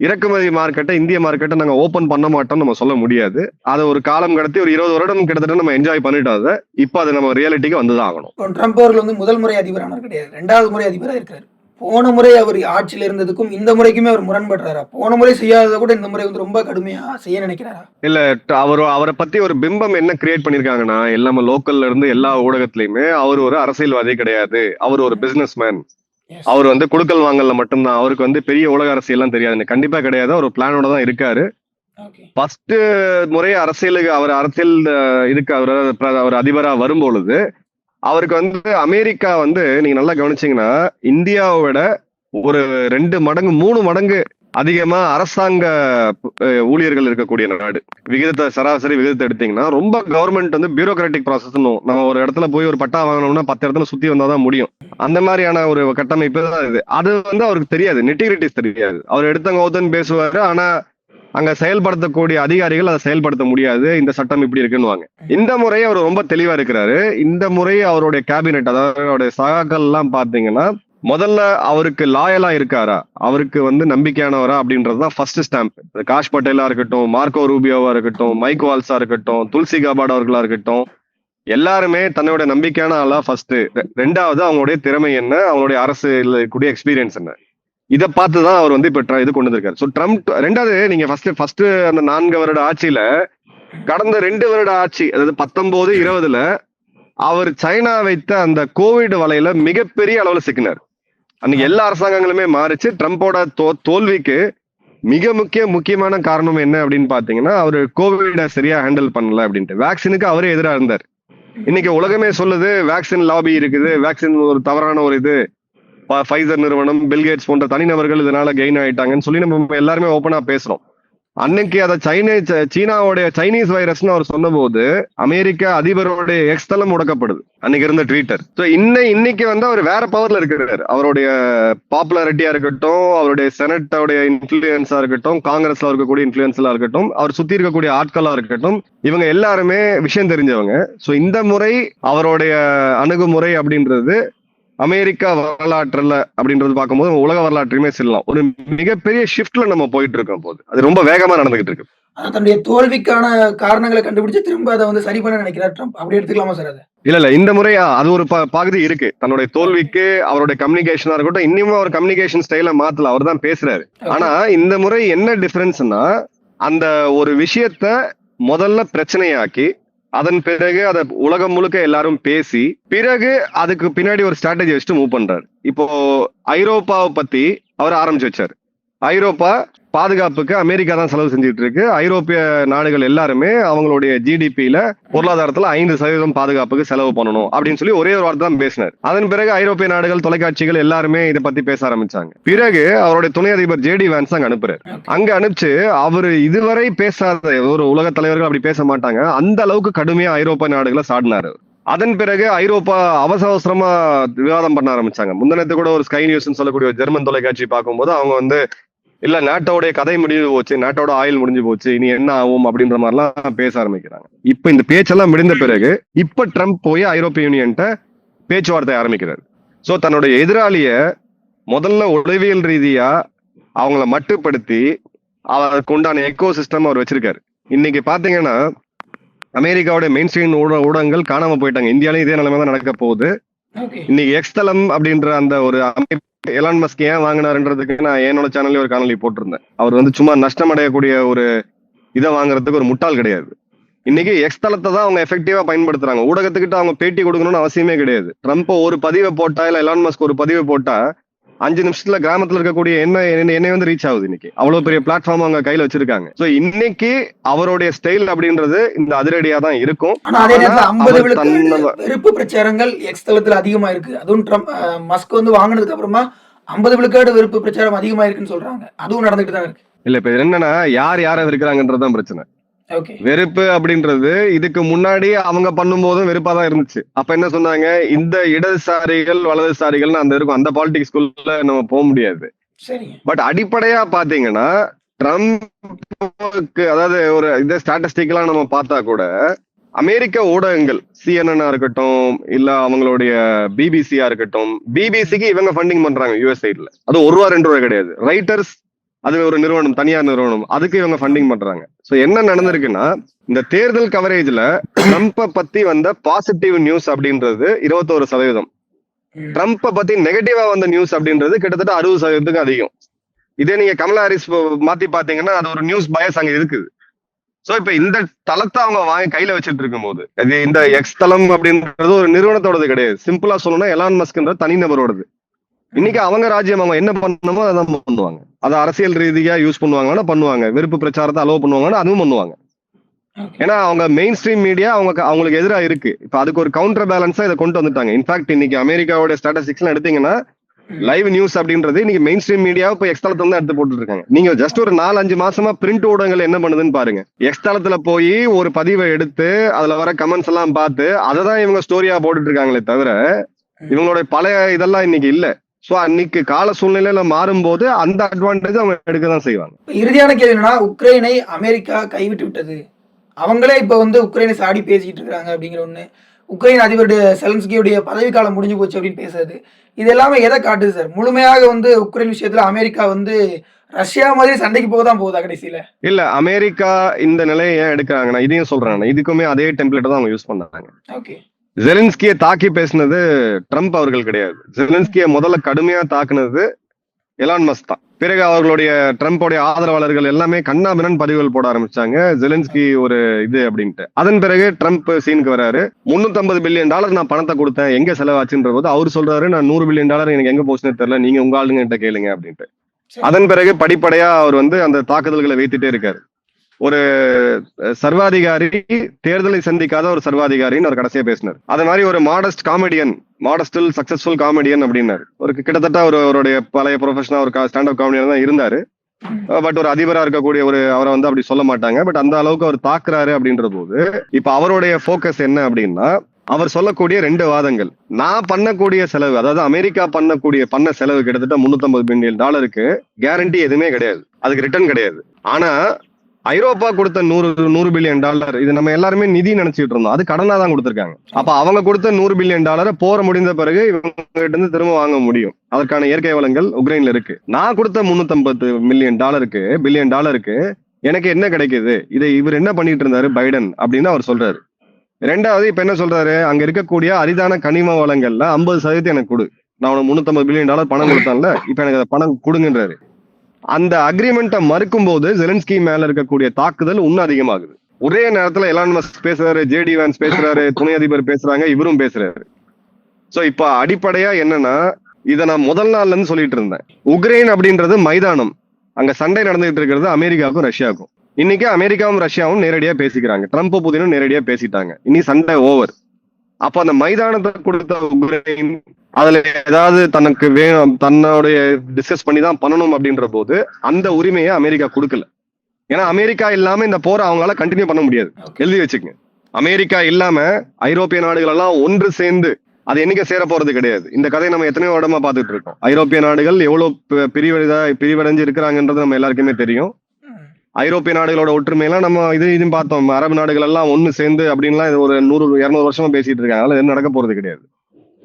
இறக்குமதி மார்க்கெட்டை இந்திய மார்க்கெட்டை நாங்க ஓப்பன் பண்ண மாட்டோம்னு நம்ம சொல்ல முடியாது. அதை ஒரு காலம் கடத்தி ஒரு இருபது வருடம் கிட்டத்தட்ட நம்ம என்ஜாய் பண்ணிட்டோம் அதை இப்போ அது நம்ம ரியாலிட்டிக்கு வந்துதான் ஆகணும். ட்ரம்ப் அவர்கள் வந்து முதல் முறை அதிபரானவர் கிடையாது. ரெண்டாவது முறை அதிபராக இருக்காரு போன முறை அவர் ஆட்சியில் இருந்ததுக்கும் இந்த முறைக்குமே அவர் முரண்படுறாரா? போன முறை செய்யாததை கூட இந்த முறை வந்து ரொம்ப கடுமையா செய்ய நினைக்கிறாரா? அவர் அவரை பத்தி ஒரு பிம்பம் என்ன கிரியேட் பண்ணிருக்காங்கன்னா எல்லாம லோக்கல்ல இருந்து எல்லா ஊடகத்திலயுமே அவர் ஒரு அரசியல்வாதி கிடையாது. அவர் ஒரு பிசினஸ் மேன். அவர் வந்து குடுக்கல் வாங்கல்ல மட்டும்தான். அவருக்கு வந்து பெரிய உலக அரசியல்லாம் தெரியாது. கண்டிப்பா கிடையாது. அவர் பிளானோட தான் இருக்காரு. ஃபர்ஸ்ட் முறை அரசியலுக்கு அவர் அரசியல் இதுக்கு அவர் அவர் அதிபரா வரும்பொழுது அவருக்கு வந்து அமெரிக்கா வந்து நீங்க நல்லா கவனிச்சீங்கன்னா இந்தியாவை விட ஒரு ரெண்டு மடங்கு மூணு மடங்கு அதிகமா அரசாங்க ஊழியர்கள் இருக்கக்கூடிய நாடு. விகிதத்தை சராசரி விகிதத்தை எடுத்தீங்கன்னா ரொம்ப கவர்மெண்ட் வந்து பியூரோக்ராட்டிக் ப்ராசஸ் நம்ம ஒரு இடத்துல போய் ஒரு பட்டா வாங்கணும்னா பத்து இடத்துல சுத்தி வந்தாதான் முடியும். அந்த மாதிரியான ஒரு கட்டமைப்பு தான் இது. அது வந்து அவருக்கு தெரியாது. நெட்டிகிரிட்டிஸ் தெரியாது. அவர் எடுத்தவங்க ஒருத்தன் பேசுவாரு. ஆனா அங்க செயல்படுத்தக்கூடிய அதிகாரிகள் அதை செயல்படுத்த முடியாது இந்த சட்டம் இப்படி இருக்குன்னுவாங்க. இந்த முறை அவர் ரொம்ப தெளிவா இருக்கிறாரு. இந்த முறை அவருடைய கேபினெட் அதாவது அவருடைய சகாக்கள் எல்லாம் பாத்தீங்கன்னா முதல்ல அவருக்கு லாயலா இருக்காரா? அவருக்கு வந்து நம்பிக்கையானவரா அப்படின்றதுதான் ஃபர்ஸ்ட் ஸ்டாம்ப் காஷ் பட்டேலா இருக்கட்டும் மார்க்கோ ரூபியோவா இருக்கட்டும் மைக் வால்ஸா இருக்கட்டும் துல்சி காபாட் அவர்களா இருக்கட்டும் எல்லாருமே தன்னோட நம்பிக்கையான ஆளா ஃபர்ஸ்ட் ரெண்டாவது அவங்களுடைய திறமை என்ன? அவங்களுடைய அரசு கூடிய எக்ஸ்பீரியன்ஸ் என்ன? இதை பார்த்து தான் அவர் வந்து இப்ப இது கொண்டு வந்திருக்காரு. ஸோ ட்ரம்ப் ரெண்டாவது நீங்க ஃபர்ஸ்ட் ஃபர்ஸ்ட் அந்த நான்கு வருட ஆட்சியில கடந்த ரெண்டு வருட ஆட்சி அதாவது பத்தொன்பது இருபதுல அவர் சைனா வைத்த அந்த கோவிட் வலையில மிகப்பெரிய அளவுல சிக்கினார். அன்னைக்கு எல்லா அரசாங்கங்களுமே மாறிச்சு. ட்ரம்ப்போட தோ தோல்விக்கு மிக முக்கிய முக்கியமான காரணம் என்ன அப்படின்னு பாத்தீங்கன்னா அவர் கோவிட சரியா ஹேண்டில் பண்ணல அப்படின்ட்டு. வேக்சினுக்கு அவரே எதிராக இருந்தார். இன்னைக்கு உலகமே சொல்லுது வேக்சின் லாபி இருக்குது வேக்சின் ஒரு தவறான ஒரு இது. ஃபைசர் நிறுவனம் பில்கேட்ஸ் போன்ற தனிநபர்கள் இதனால கெயின் ஆயிட்டாங்கன்னு சொல்லி நம்ம எல்லாருமே ஓப்பனா பேசுறோம். அன்னைக்கு அதை சைனீஸ் சீனாவுடைய சைனீஸ் வைரஸ்னு அவர் சொன்னபோது அமெரிக்க அதிபருடைய எக்ஸ்தலம் முடக்கப்படுது. அன்னைக்கு இருந்த ட்விட்டர் ஸோ இன்னை இன்னைக்கு வந்து அவர் வேற பவர்ல இருக்கிறார். அவருடைய பாப்புலாரிட்டியா இருக்கட்டும் அவருடைய செனட்டோடைய இன்ஃபுளுயன்ஸா இருக்கட்டும் காங்கிரஸ்ல இருக்கக்கூடிய இன்ஃபுளுயன்ஸ்ல இருக்கட்டும் அவர் சுத்தி இருக்கக்கூடிய ஆட்களா இருக்கட்டும் இவங்க எல்லாருமே விஷயம் தெரிஞ்சவங்க. ஸோ இந்த முறை அவருடைய அணுகுமுறை அப்படின்றது அமெரிக்கா வரலாற்றுல அப்படின்றது பார்க்கும்போது உலக வரலாற்றையுமே செல்லலாம் ஒரு மிகப்பெரிய ஷிஃப்ட்ல நம்ம போயிட்டு இருக்கோம் போது. அது ரொம்ப வேகமா நடந்துகிட்டு இருக்கு. தன்னுடைய தோல்விக்கான காரணங்களை கண்டுபிடிச்சு திரும்ப அதை வந்து சரி பண்ண நினைக்கிறார் ட்ரம்ப். அப்படி எடுத்துக்கலாமா சார் அதை? இல்ல இல்ல. இந்த முறை ஆ, அது ஒரு பகுதி இருக்கு. தன்னுடைய தோல்விக்கு அவருடைய கம்யூனிகேஷனா இருக்கட்டும் இன்னும் அவர் கம்யூனிகேஷன் ஸ்டைல மாத்தல. அவர் தான் பேசுறாரு. ஆனா இந்த முறை என்ன டிஃபரன்ஸ்னா அந்த ஒரு விஷயத்த முதல்ல பிரச்சனையாக்கி அதன் பிறகு அதை உலகம் முழுக்க எல்லாரும் பேசி பிறகு அதுக்கு பின்னாடி ஒரு ஸ்ட்ராட்டஜி வச்சுட்டு மூவ் பண்றாரு. இப்போ ஐரோப்பாவை பத்தி அவர் ஆரம்பிச்சு வச்சாரு. ஐரோப்பா பாதுகாப்புக்கு அமெரிக்கா தான் செலவு செஞ்சுட்டு இருக்கு. ஐரோப்பிய நாடுகள் எல்லாருமே அவங்களுடைய ஜிடிபியில பொருளாதாரத்துல ஐந்து சதவீதம் பாதுகாப்புக்கு செலவு பண்ணணும் அப்படின்னு சொல்லி ஒரே ஒரு வார்த்தை தான் பேசினார். அதன் பிறகு ஐரோப்பிய நாடுகள் தொலைக்காட்சிகள் எல்லாருமே இதை பத்தி பேச ஆரம்பிச்சாங்க. பிறகு அவருடைய துணை அதிபர் ஜேடி வான்ஸ் அங்க அனுப்புறாரு. அங்க அனுப்பிச்சு அவரு இதுவரை பேசாத ஒரு உலக தலைவர்கள் அப்படி பேச மாட்டாங்க. அந்த அளவுக்கு கடுமையா ஐரோப்பிய நாடுகளை சாடினாரு அதன் பிறகு ஐரோப்பா அவசர அவசரமா விவாதம் பண்ண ஆரம்பிச்சாங்க. முந்தினத்து கூட ஒரு ஸ்கை நியூஸ்னு சொல்லக்கூடிய ஜெர்மன் தொலைக்காட்சி பார்க்கும்போது அவங்க வந்து இல்ல நாட்டோடைய கதை முடிஞ்சு போச்சு நாட்டோட ஆயில் முடிஞ்சு போச்சு இனி என்ன ஆகும் அப்படின்ற மாதிரிலாம் பேச ஆரம்பிக்கிறாங்க. இப்ப இந்த பேச்செல்லாம் முடிந்த பிறகு இப்ப ட்ரம்ப் போய் ஐரோப்பிய யூனியன்ட்ட பேச்சுவார்த்தை ஆரம்பிக்கிறார். சோ தன்னுடைய எதிராளிய முதல்ல உளவியல் ரீதியா அவங்கள மட்டுப்படுத்தி அவருக்கு உண்டான எக்கோ சிஸ்டம் அவர் வச்சிருக்காரு. இன்னைக்கு பாத்தீங்கன்னா அமெரிக்காவுடைய மெயின் ஸ்ட்ரீம் ஊடகங்கள் காணாம போயிட்டாங்க. இந்தியாலையும் இதே நிலைமை தான் நடக்க போகுது. இன்னைக்கு எக்ஸ்தலம் அப்படின்ற அந்த ஒரு அமைப்பு எலான் மஸ்க் ஏன் வாங்கினாருன்றதுக்கு நான் என்னோட சேனல்ல ஒரு காணொலி போட்டிருந்தேன். அவர் வந்து சும்மா நஷ்டம் அடையக்கூடிய ஒரு இதை வாங்குறதுக்கு ஒரு முட்டாள் கிடையாது. இன்னைக்கு எக்ஸ் தளத்தை தான் அவங்க எஃபெக்டிவா பயன்படுத்துறாங்க. ஊடகத்துக்கிட்ட அவங்க பேட்டி கொடுக்கணும்னு அவசியமே கிடையாது. ட்ரம்ப் ஒரு பதிவை போட்டா இல்ல எலான் மஸ்க் ஒரு பதிவை போட்டா அஞ்சு நிமிஷத்துல கிராமத்துல இருக்கக்கூடிய என்ன என்ன- வந்து ரீச் ஆகுது இன்னைக்கு. அவ்வளவு பெரிய பிளாட்ஃபார்ம் அவங்க கையில வச்சிருக்காங்க. சோ இன்னைக்கு அவருடைய ஸ்டைல் அப்படின்றது இந்த அதிரடியா தான் இருக்கும். வெறுப்பு பிரச்சாரங்கள் எக்ஸ் தளத்துல அதிகமா இருக்கு. அதுவும் ட்ரம்ப் மஸ்க் வந்து வாங்கினதுக்கு அப்புறமா ஐம்பது விழுக்காடு வெறுப்பு பிரச்சாரம் அதிகமா இருக்குன்னு சொல்றாங்க. அதுவும் நடந்துட்டு தான் இருக்கு. இல்ல இப்ப என்னன்னா யார் யார இருக்கிறாங்கன்றதுதான் பிரச்சனை. வெறுப்பு அப்படின்றது இதுக்கு முன்னாடி அவங்க பண்ணும்போதும் வெறுப்பா தான் இருந்துச்சு. அப்ப என்ன சொன்னாங்க? இந்த இடதுசாரிகள் வலதுசாரிகள்னு அந்த இருக்கும் அந்த பாலிடிக்ஸ்குள்ள நம்ம போக முடியாது. பட் அடிப்படையா பாத்தீங்கன்னா ட்ரம்ப்க்கு அதாவது ஒரு இந்த ஸ்டாட்டிஸ்டிக்லாம் நம்ம பார்த்தா கூட அமெரிக்க ஊடகங்கள் சிஎன்என் இருக்கட்டும் இல்ல அவங்களுடைய பிபிசியா இருக்கட்டும் பிபிசிக்கு இவங்க ஃபண்டிங் பண்றாங்க யூஎஸ் சைட்ல அது ஒரு ரூபா ரெண்டு ரூபா கிடையாது. ரைட்டர்ஸ் அது ஒரு நிறுவனம் தனியார் நிறுவனம். அதுக்கு இவங்க ஃபண்டிங் பண்றாங்க. சோ என்ன நடந்திருக்குன்னா இந்த தேர்தல் கவரேஜ்ல ட்ரம்ப்பை பத்தி வந்த பாசிட்டிவ் நியூஸ் அப்படின்றது இருபத்தோரு சதவீதம். ம். ட்ரம்ப்பை பத்தி நெகட்டிவா வந்த நியூஸ் அப்படின்றது கிட்டத்தட்ட அறுபது சதவீதத்துக்கு அதிகம். இதே நீங்க கமலா ஹாரிஸ் மாத்தி பாத்தீங்கன்னா அது ஒரு நியூஸ் பயஸ் அங்க இருக்குது. சோ இப்ப இந்த தளத்தை அவங்க வாங்கி கையில வச்சிட்டு இருக்கும்போது இது இந்த எக்ஸ் தளம் அப்படின்றது ஒரு நிறுவனத்தோடது கிடையாது. சிம்பிளா சொல்லணும்னா எலான் மஸ்க்ன்ற தனிநபரோடது இன்னைக்கு அவங்க ராஜ்யம் அவங்க என்ன பண்ணணுமோ அதான் பண்ணுவாங்க. அதை அரசியல் ரீதியா யூஸ் பண்ணுவாங்கன்னா பண்ணுவாங்க. வெறுப்பு பிரச்சாரத்தை அலோவ் பண்ணுவாங்கன்னா அதுவும் பண்ணுவாங்க. ஏன்னா அவங்க மெயின் ஸ்ட்ரீம் மீடியா அவங்க அவங்களுக்கு எதிரா இருக்கு. இப்ப அதுக்கு ஒரு கவுண்டர் பேலன்ஸா இதை கொண்டு வந்துட்டாங்க. இன்ஃபேக்ட் இன்னைக்கு அமெரிக்காவோட ஸ்டாட்டிஸ்டிக்ஸ் எடுத்தீங்கன்னா லைவ் நியூஸ் அப்படின்றது இன்னைக்கு மெயின் ஸ்ட்ரீம் மீடியா இப்ப எக்ஸ்தலத்துல தான் எடுத்து போட்டுட்டு இருக்காங்க நீங்க ஜஸ்ட் ஒரு நாலு அஞ்சு மாசமா பிரிண்ட் ஊடகங்கள் என்ன பண்ணுதுன்னு பாருங்க. எக்ஸ்தலத்துல போய் ஒரு பதிவை எடுத்து அதுல வர கமெண்ட்ஸ் எல்லாம் பார்த்து அதை தான் இவங்க ஸ்டோரியா போட்டுட்டு இருக்காங்களே தவிர இவங்களோட பழைய இதெல்லாம் இன்னைக்கு இல்ல. சோ அன்னைக்கு கால சூழ்நிலையில மாறும்போது அந்த அட்வான்டேஜ் அவங்க எடுக்க தான் செய்வாங்க. இறுதியான கேள்வி என்னன்னா உக்ரைனை அமெரிக்கா கைவிட்டு விட்டது. அவங்களே இப்ப வந்து உக்ரைனை சாடி பேசிட்டு இருக்காங்க அப்படிங்கிற ஒண்ணு. உக்ரைன் அதிபருடைய செலன்ஸ்கியுடைய பதவிக்காலம் முடிஞ்சு போச்சு அப்படின்னு பேசுறது. இது எல்லாமே எதை காட்டுது சார்? முழுமையாக வந்து உக்ரைன் விஷயத்துல அமெரிக்கா வந்து ரஷ்யா மாதிரி சண்டைக்கு போக தான் போகுதா கடைசியில? இல்ல அமெரிக்கா இந்த நிலையை ஏன் எடுக்கிறாங்கன்னா இதையும் சொல்றேன். நான். இதுக்குமே அதே டெம்ப்ளேட் தான் அவங்க யூஸ் பண்ணாங்க ஓகே ஜெலன்ஸ்கியை தாக்கி பேசினது ட்ரம்ப் அவர்கள் கிடையாது. ஜெலன்ஸ்கியை முதல்ல கடுமையா தாக்குனது எலான் மஸ்க் தான். பிறகு அவர்களுடைய ட்ரம்ப்போடைய ஆதரவாளர்கள் எல்லாமே கண்ணாபினன் பதிவுகள் போட ஆரம்பிச்சாங்க. ஜெலன்ஸ்கி ஒரு இது அப்படின்ட்டு. அதன் பிறகு ட்ரம்ப் சீனுக்கு வராரு. 350 பில்லியன் டாலர் நான் பணத்தை கொடுத்தேன். எங்க செலவாச்சுன்ற போது அவர் சொல்றாரு நான் நூறு பில்லியன் டாலர் எனக்கு எங்க போச்சுன்னு தெரியல. நீங்க உங்க ஆளுங்க கிட்ட கேளுங்க அப்படின்ட்டு. அதன் பிறகு படிப்படையா அவர் வந்து அந்த தாக்குதல்களை வைத்துட்டே இருக்காரு. ஒரு சர்வாதிகாரி தேர்தலை சந்திக்காத ஒரு சர்வாதிகாரின்னு அவர் கடைசியா பேசினார். அது மாதிரி ஒரு மாடஸ்ட் காமெடியன் மாடஸ்டில் சக்சஸ்ஃபுல் காமெடியன் அப்படின்னாரு. ஒரு கிட்டத்தட்ட ஒரு அவருடைய பழைய ப்ரொஃபஷனா ஒரு ஸ்டாண்ட் அப் காமெடியன் தான் இருந்தாரு. பட் ஒரு அதிபரா இருக்கக்கூடிய ஒரு அவரை வந்து அப்படி சொல்ல மாட்டாங்க. பட் அந்த அளவுக்கு அவர் தாக்குறாரு அப்படின்ற போது இப்ப அவருடைய ஃபோக்கஸ் என்ன அப்படின்னா அவர் சொல்லக்கூடிய ரெண்டு வாதங்கள். நான் பண்ணக்கூடிய செலவு அதாவது அமெரிக்கா பண்ணக்கூடிய பண்ண செலவு கிட்டத்தட்ட 350 பில்லியன் டாலருக்கு கேரண்டி எதுவுமே கிடையாது. அதுக்கு ரிட்டர்ன் கிடையாது. ஆனா ஐரோப்பா கொடுத்த நூறு நூறு பில்லியன் டாலர். இது நம்ம எல்லாருமே நிதி நினைச்சிட்டு இருந்தோம். அது கடனா தான் கொடுத்துருக்காங்க. அப்ப அவங்க கொடுத்த நூறு பில்லியன் டாலரை போற முடிந்த பிறகு இவங்க கிட்ட இருந்து திரும்ப வாங்க முடியும். அதற்கான இயற்கை வளங்கள் உக்ரைன்ல இருக்கு. நான் கொடுத்த 350 மில்லியன் டாலருக்கு பில்லியன் டாலருக்கு எனக்கு என்ன கிடைக்குது? இதை இவர் என்ன பண்ணிட்டு இருந்தாரு? பைடன் அப்படின்னு அவர் சொல்றாரு. ரெண்டாவது இப்ப என்ன சொல்றாரு? அங்க இருக்கக்கூடிய அரிதான கனிம வளங்கள்ல ஐம்பது சதவீதம் எனக்கு கொடு. நான் உனக்கு 350 பில்லியன் டாலர் பணம் கொடுத்தான்ல இப்ப எனக்கு அதை பணம் கொடுங்கன்றாரு. அந்த அக்ரிமெண்ட்டை மறுக்கும் போது ஜெலன்ஸ்கி மேல இருக்கக்கூடிய தாக்குதல் இன்னும் அதிகமாகுது. ஒரே நேரத்துல எலான் மஸ்க் பேசுறாரு ஜேடி வேன்ஸ் பேசுறாரு துணை அதிபர் பேசுறாங்க இவரும் பேசுறாரு. சோ இப்ப அடிப்படையா என்னன்னா இத நான் முதல் நாள்ல இருந்து சொல்லிட்டு இருந்தேன். உக்ரைன் அப்படின்றது மைதானம். அங்க சண்டை நடந்துகிட்டு இருக்கிறது அமெரிக்காவுக்கும் ரஷ்யாவுக்கும். இன்னைக்கு அமெரிக்காவும் ரஷ்யாவும் நேரடியா பேசிக்கிறாங்க. ட்ரம்ப் புதினும் நேரடியா பேசிட்டாங்க. இனி சண்டை ஓவர் அப்ப அந்த மைதானத்தை கொடுத்த உக்ரைன் அதுல ஏதாவது தனக்கு வேணும் தன்னுடைய டிஸ்கஸ் பண்ணி தான் பண்ணணும் அப்படின்ற போது அந்த உரிமையை அமெரிக்கா கொடுக்கல. ஏன்னா அமெரிக்கா இல்லாம இந்த போரை அவங்களால கண்டினியூ பண்ண முடியாது. எழுதி வச்சுக்கங்க. அமெரிக்கா இல்லாம ஐரோப்பிய நாடுகள் எல்லாம் ஒன்று சேர்ந்து அது என்னைக்கு சேர போறது கிடையாது. இந்த கதையை நம்ம எத்தனையோ இடமா பார்த்துட்டு இருக்கோம். ஐரோப்பிய நாடுகள் எவ்வளவு பிரிவடைதா பிரிவடைஞ்சு இருக்கிறாங்கன்றது நம்ம எல்லாருக்குமே தெரியும். ஐரோப்பிய நாடுகளோட ஒற்றுமையெல்லாம் நம்ம இது இதுன்னு பார்த்தோம். அரபு நாடுகள் எல்லாம் ஒன்று சேர்ந்து அப்படின்லாம் இது ஒரு நூறு இருநூறு வருஷமா பேசிட்டு இருக்காங்க. அதனால எதுவும் நடக்க போறது கிடையாது.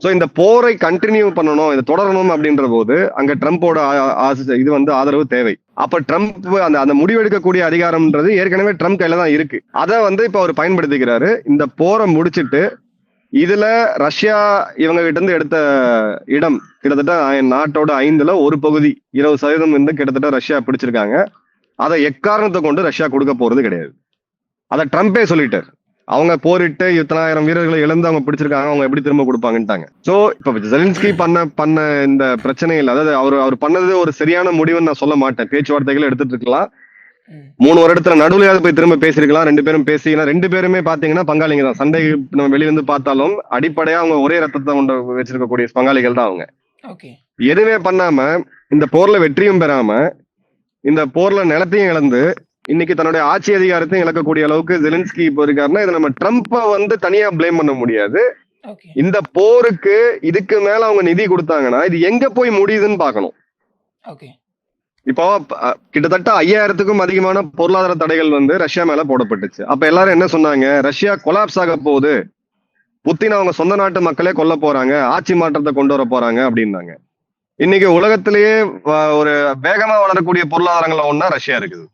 ஸோ இந்த போரை கண்டினியூ பண்ணணும் இதை தொடரணும் அப்படின்ற போது அங்க ட்ரம்ப்போட ஆசை- இது வந்து ஆதரவு தேவை. அப்ப ட்ரம்ப் அந்த அந்த முடிவெடுக்கக்கூடிய அதிகாரம்ன்றது ஏற்கனவே ட்ரம்ப் கையில தான் இருக்கு. அதை வந்து இப்போ அவர் பயன்படுத்திக்கிறாரு. இந்த போரை முடிச்சிட்டு இதுல ரஷ்யா இவங்க கிட்ட இருந்து எடுத்த இடம் கிட்டத்தட்ட நாட்டோட ஐந்துல ஒரு பகுதி இருபது சதவீதம் வந்து கிட்டத்தட்ட ரஷ்யா பிடிச்சிருக்காங்க. அதை எக்காரணத்தை கொண்டு ரஷ்யா கொடுக்க போறது கிடையாது. அதை ட்ரம்ப்பே சொல்லிட்டார். அவங்க போரிட்டு இத்தனாயிரம் வீரர்களை இழந்து அவங்க பிடிச்சிருக்காங்க அவங்க எப்படி திரும்ப கொடுப்பாங்கன்ட்டாங்க. சோ இப்ப ஜெலின்ஸ்கி பண்ண பண்ண இந்த பிரச்சனைகள் அதாவது அவர் அவர் பண்ணது ஒரு சரியான முடிவுன்னு நான் சொல்ல மாட்டேன். பேச்சுவார்த்தைகள் எடுத்துட்டு இருக்கலாம். மூணு வருடத்துல நடுவுலையாவது போய் திரும்ப பேசியிருக்கலாம். ரெண்டு பேரும் பேசி ஏன்னா ரெண்டு பேருமே பாத்தீங்கன்னா பங்காளிங்க தான். சண்டை நம்ம வெளியிருந்து பார்த்தாலும் அடிப்படையா அவங்க ஒரே ரத்தத்தை கொண்டு வச்சிருக்கக்கூடிய பங்காளிகள் தான் அவங்க. எதுவுமே பண்ணாம இந்த போர்ல வெற்றியும் பெறாம இந்த போர்ல நிலத்தையும் இழந்து இன்னைக்கு தன்னுடைய ஆட்சி அதிகாரத்தையும் இழக்கக்கூடிய அளவுக்கு ஜெலின்ஸ்கி இப்போ இருக்காருன்னா இதை நம்ம ட்ரம்ப்பை வந்து தனியா ப்ளேம் பண்ண முடியாது. இந்த போருக்கு இதுக்கு மேல அவங்க நிதி கொடுத்தாங்கன்னா இது எங்க போய் முடியுதுன்னு பார்க்கணும். ஓகே இப்போ கிட்டத்தட்ட ஐயாயிரத்துக்கும் அதிகமான பொருளாதார தடைகள் வந்து ரஷ்யா மேல போடப்பட்டுச்சு. அப்ப எல்லாரும் என்ன சொன்னாங்க? ரஷ்யா கொலாப்ஸ் ஆக போகுது. புத்தின் அவங்க சொந்த நாட்டு மக்களே கொல்ல போறாங்க ஆட்சி மாற்றத்தை கொண்டு வர போறாங்க அப்படின்னாங்க. இன்னைக்கு உலகத்திலேயே ஒரு வேகமா வளரக்கூடிய பொருளாதாரங்கள ஒண்ணா ரஷ்யா இருக்குது.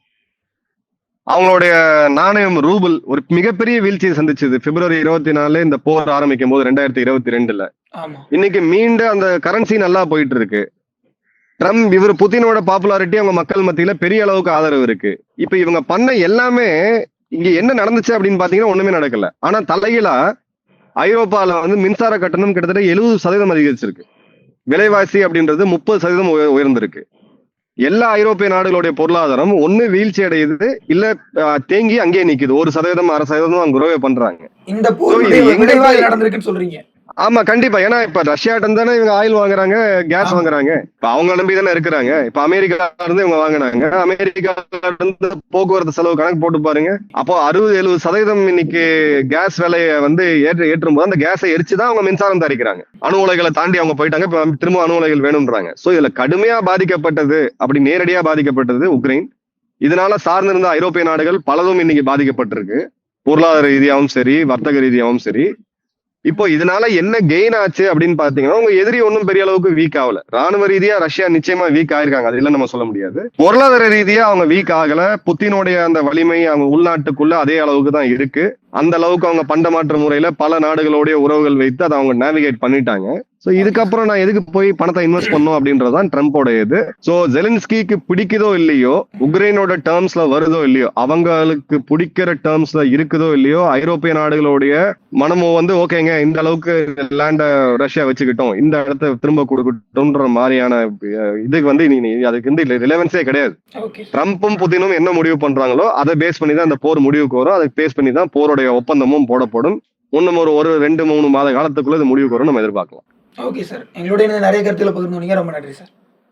அவங்களுடைய நாணயம் ரூபிள் ஒரு மிகப்பெரிய வீழ்ச்சியை சந்திச்சது பிப்ரவரி இருபத்தி நாலு இந்த போர் ஆரம்பிக்கும் போது ரெண்டாயிரத்தி இருபத்தி ரெண்டுல. இன்னைக்கு மீண்டும் அந்த கரன்சி நல்லா போயிட்டு இருக்கு ட்ரம்ப் இவர் புதினோட பாப்புலாரிட்டி அவங்க மக்கள் மத்தியில பெரிய அளவுக்கு ஆதரவு இருக்கு. இப்ப இவங்க பண்ண எல்லாமே இங்க என்ன நடந்துச்சு அப்படின்னு பாத்தீங்கன்னா ஒண்ணுமே நடக்கல. ஆனா தலைகீழா ஐரோப்பால வந்து மின்சார கட்டணம் கிட்டத்தட்ட எழுபது சதவீதம் அதிகரிச்சிருக்கு. விலைவாசி அப்படின்றது முப்பது சதவீதம் உய- உயர்ந்திருக்கு. எல்லா ஐரோப்பிய நாடுகளுடைய பொருளாதாரம் ஒண்ணு வீழ்ச்சி அடையுது இல்ல தேங்கி அங்கேயே நிக்குது. ஒரு சதவீதம் அரை சதவீதம் அங்க குரோவே பண்றாங்க. இந்த நடந்திருக்குன்னு சொல்றீங்க. ஆமா கண்டிப்பா. ஏன்னா இப்ப ரஷ்யாட்ட தானே இவங்க ஆயில் வாங்குறாங்க கேஸ். வாங்குறாங்க. இப்ப அவங்க நம்பி தானே இருக்கிறாங்க. இப்ப அமெரிக்கா இருந்து இவங்க வாங்குனாங்க. அமெரிக்கா இருந்து போக்குவரத்து செலவு கணக்கு போட்டு பாருங்க. அப்போ அறுபது எழுபது சதவீதம் இன்னைக்கு கேஸ் விலையை வந்து ஏற்ற ஏற்றும் போது அந்த கேஸை எரிச்சுதான் அவங்க மின்சாரம் தயாரிக்கிறாங்க. அணு உலைகளை தாண்டி அவங்க போயிட்டாங்க. இப்ப திரும்ப அணு உலைகள் வேணும்ன்றாங்க. சோ இதுல கடுமையா பாதிக்கப்பட்டது அப்படி நேரடியா பாதிக்கப்பட்டது உக்ரைன். இதனால சார்ந்திருந்த ஐரோப்பிய நாடுகள் பலதும் இன்னைக்கு பாதிக்கப்பட்டிருக்கு. பொருளாதார ரீதியாகவும் சரி வர்த்தக ரீதியாகவும் சரி. இப்போ இதனால என்ன கெயின் ஆச்சு அப்படின்னு பாத்தீங்கன்னா உங்க எதிரி ஒன்றும் பெரிய அளவுக்கு வீக் ஆகல. ராணுவ ரீதியா ரஷ்யா நிச்சயமா வீக் ஆயிருக்காங்க. அது இல்ல நம்ம சொல்ல முடியாது. பொருளாதார ரீதியா அவங்க வீக் ஆகல. புத்தினுடைய அந்த வலிமை அவங்க உள்நாட்டுக்குள்ள அதே அளவுக்கு தான் இருக்கு. அந்த அளவுக்கு அவங்க பண்டமாற்று முறையில பல நாடுகளுடைய உறவுகள் வைத்து அதை அவங்க நேவிகேட் பண்ணிட்டாங்க. சோ இதுக்கப்புறம் நான் எதுக்கு போய் பணத்தை இன்வெஸ்ட் பண்ணோம் அப்படின்றதுதான் ட்ரம்போட இது. சோ ஜெலன்ஸ்கிக்கு பிடிக்குதோ இல்லையோ உக்ரைனோட டேர்ம்ஸ்ல வருதோ இல்லையோ அவங்களுக்கு பிடிக்கிற டேர்ம்ஸ்ல இருக்குதோ இல்லையோ ஐரோப்பிய நாடுகளுடைய மனமும் வந்து ஓகேங்க இந்த அளவுக்கு லேண்ட ரஷ்யா வச்சுக்கிட்டோம் இந்த இடத்த திரும்ப கொடுக்கட்டும்ன்ற மாதிரியான இதுக்கு வந்து இனி அதுக்கு வந்து ரிலவன்ஸே கிடையாது. ட்ரம்ப்பும் புதினும் என்ன முடிவு பண்றாங்களோ அதை பேஸ் பண்ணி தான் இந்த போர் முடிவுக்கு வரும். அதை பேஸ் பண்ணி தான் போருடைய ஒப்பந்தமும் போடப்படும். இன்னும் ஒரு ஒரு ரெண்டு மூணு மாத காலத்துக்குள்ள இது முடிவுக்கு வரும் நம்ம எதிர்பார்க்கலாம். ஓகே சார் எங்களுடைய நிறைய கருத்துக்களை பகிர்ந்து ரொம்ப நன்றி சார்